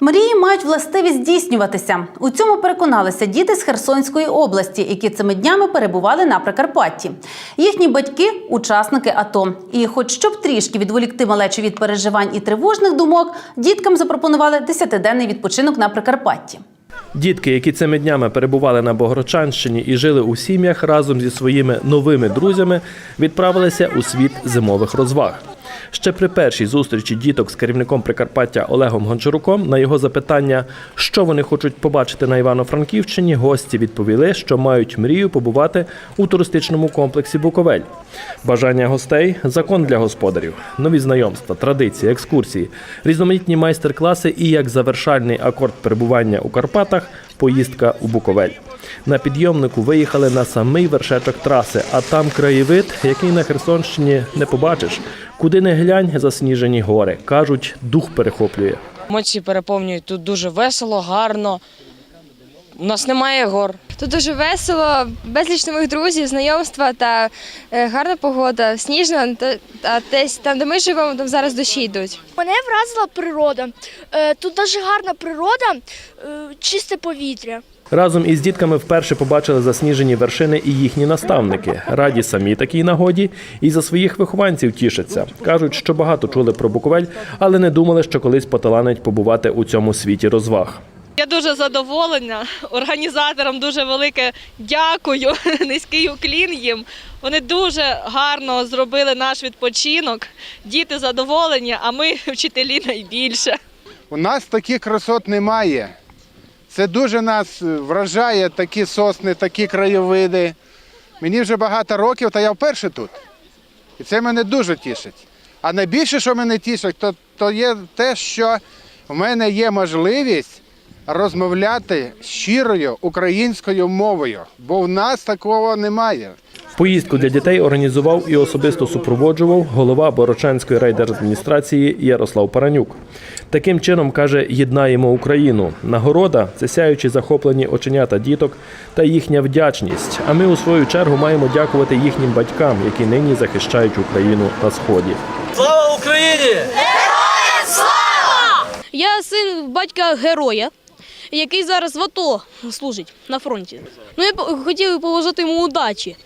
Мрії мають властивість здійснюватися. У цьому переконалися діти з Херсонської області, які цими днями перебували на Прикарпатті. Їхні батьки учасники АТО. І, хоч щоб трішки відволікти малечу від переживань і тривожних думок, діткам запропонували 10-денний відпочинок на Прикарпатті. Дітки, які цими днями перебували на Богородчанщині і жили у сім'ях разом зі своїми новими друзями, відправилися у світ зимових розваг. Ще при першій зустрічі діток з керівником Прикарпаття Олегом Гончаруком на його запитання, що вони хочуть побачити на Івано-Франківщині, гості відповіли, що мають мрію побувати у туристичному комплексі Буковель. Бажання гостей закон для господарів, нові знайомства, традиції, екскурсії, різноманітні майстер-класи і як завершальний акорд перебування у Карпатах поїздка у Буковель. На підйомнику виїхали на самий вершечок траси, а там краєвид, який на Херсонщині не побачиш. Куди не глянь, засніжені гори. Кажуть, дух перехоплює. Емоції переповнюють тут дуже весело, гарно. У нас немає гор. Тут дуже весело, безліч нових друзів, знайомства та е, гарна погода, сніжна, та, та десь там, де ми живемо, там зараз дощі йдуть. Мене вразила природа. Е, Тут дуже гарна природа, е, чисте повітря. Разом із дітками вперше побачили засніжені вершини і їхні наставники. Раді самі такій нагоді і за своїх вихованців тішаться. Кажуть, що багато чули про Буковель, але не думали, що колись поталанить побувати у цьому світі розваг. Я дуже задоволена. Організаторам дуже велике дякую. Низький уклін їм. Вони дуже гарно зробили наш відпочинок. Діти задоволені, а ми вчителі найбільше. У нас таких красот немає. Це дуже нас вражає такі сосни, такі краєвиди. Мені вже багато років, та я вперше тут. І це мене дуже тішить. А найбільше, що мене тішить, то, то є те, що в мене є можливість розмовляти щирою українською мовою, бо в нас такого немає. Поїздку для дітей організував і особисто супроводжував голова Борочанської райдержадміністрації Ярослав Паранюк. Таким чином каже, єднаємо Україну. Нагорода це сяючі захоплені оченята діток та їхня вдячність. А ми у свою чергу маємо дякувати їхнім батькам, які нині захищають Україну на сході. Слава Україні! Я син батька героя, який зараз в АТО служить на фронті. Ну я хотів побажати йому удачі.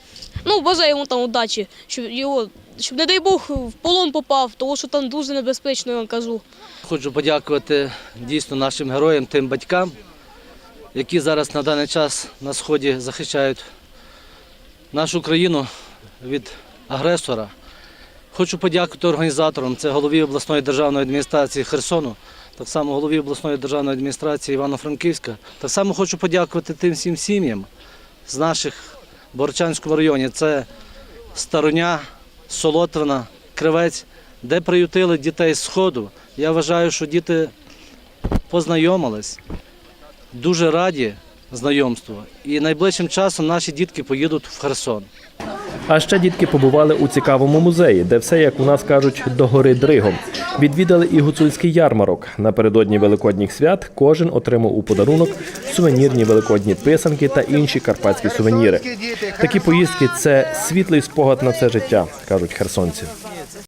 Ну, бажаю йому там удачі, щоб його, щоб, не дай Бог, в полон попав, тому що там дуже небезпечно, я вам кажу. Хочу подякувати дійсно нашим героям, тим батькам, які зараз на даний час на сході захищають нашу країну від агресора. Хочу подякувати організаторам, це голові обласної державної адміністрації Херсону, так само голові обласної державної адміністрації Івано-Франківська. Так само хочу подякувати тим всім сім'ям з наших Борчанському районі. Це Староня, Солотвина, Кривець, де приютили дітей з Сходу. Я вважаю, що діти познайомились, дуже раді знайомству. І найближчим часом наші дітки поїдуть в Херсон. А ще дітки побували у цікавому музеї, де все, як у нас кажуть, догори дригом. Відвідали і гуцульський ярмарок. Напередодні великодніх свят кожен отримав у подарунок сувенірні великодні писанки та інші карпатські сувеніри. Такі поїздки це світлий спогад на все життя, кажуть херсонці.